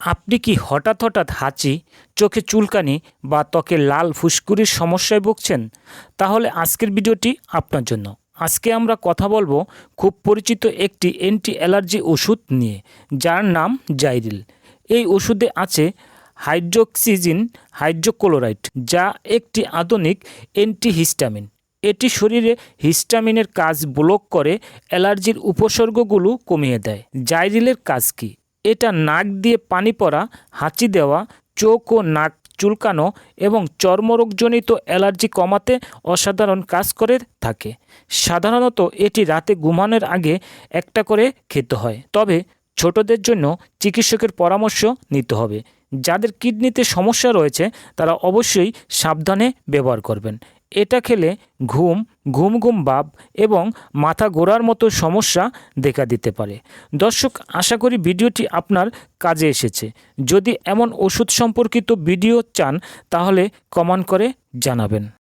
আপনি কি হঠাৎ হঠাৎ হাঁচি, চোখে চুলকানি বা ত্বকে লাল ফুসকুড়ির সমস্যায় ভুগছেন? তাহলে আজকের ভিডিওটি আপনার জন্য। আজকে আমরা কথা বলব খুব পরিচিত একটি অ্যান্টি অ্যালার্জি ওষুধ নিয়ে, যার নাম জাইরিল। এই ওষুধে আছে হাইড্রোক্সিজিন হাইড্রোক্লোরাইড, যা একটি আধুনিক অ্যান্টিহিস্টামিন। এটি শরীরে হিস্টামিনের কাজ ব্লক করে অ্যালার্জির উপসর্গগুলো কমিয়ে দেয়। জাইরিলের কাজ কী? এটা নাক দিয়ে পানি পড়া, হাঁচি দেওয়া, চোখ ও নাক চুলকানো এবং চর্মরোগজনিত অ্যালার্জি কমাতে অসাধারণ কাজ করে থাকে। সাধারণত এটি রাতে ঘুমানোর আগে একটা করে খেতে হয়। তবে ছোটদের জন্য চিকিৎসকের পরামর্শ নিতে হবে। যাদের কিডনিতে সমস্যা রয়েছে, তারা অবশ্যই সাবধানে ব্যবহার করবেন। এটা খেলে ঘুম ঘুম ঘুম ভাব এবং মাথা গোড়ার মতো সমস্যা দেখা দিতে পারে। দর্শক, আশা করি ভিডিওটি আপনার কাজে এসেছে। যদি এমন ওষুধ সম্পর্কিত ভিডিও চান, তাহলে কমান করে জানাবেন।